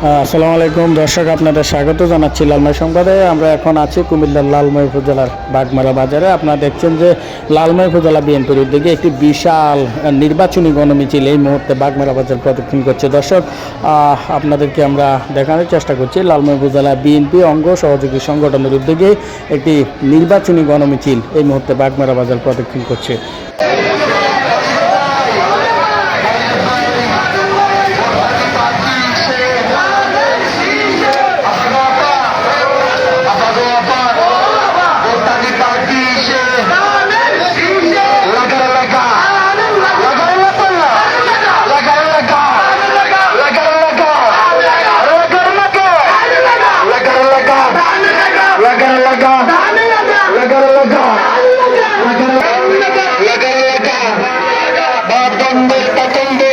আসসালামু আলাইকুম। দর্শক, আপনাদের স্বাগত জানাচ্ছি লালমাই সংবাদে। আমরা এখন আছি কুমিল্লার লালমাই উপজেলার বাগমারা বাজারে। আপনারা দেখছেন যে লালমাই উপজেলা বিএনপির উদ্যোগে একটি বিশাল নির্বাচনী গণমিছিল এই মুহূর্তে বাগমারা বাজার প্রদক্ষিণ করছে। দর্শক আপনাদেরকে আমরা দেখানোর চেষ্টা করছি। লালমাই উপজেলা বিএনপি অঙ্গ সহযোগী সংগঠনের উদ্যোগে একটি নির্বাচনী গণমিছিল এই মুহূর্তে বাগমারা বাজার প্রদক্ষিণ করছে। लगर लगा लगर लगा लगर लगर लगा बाबंदे पतंदे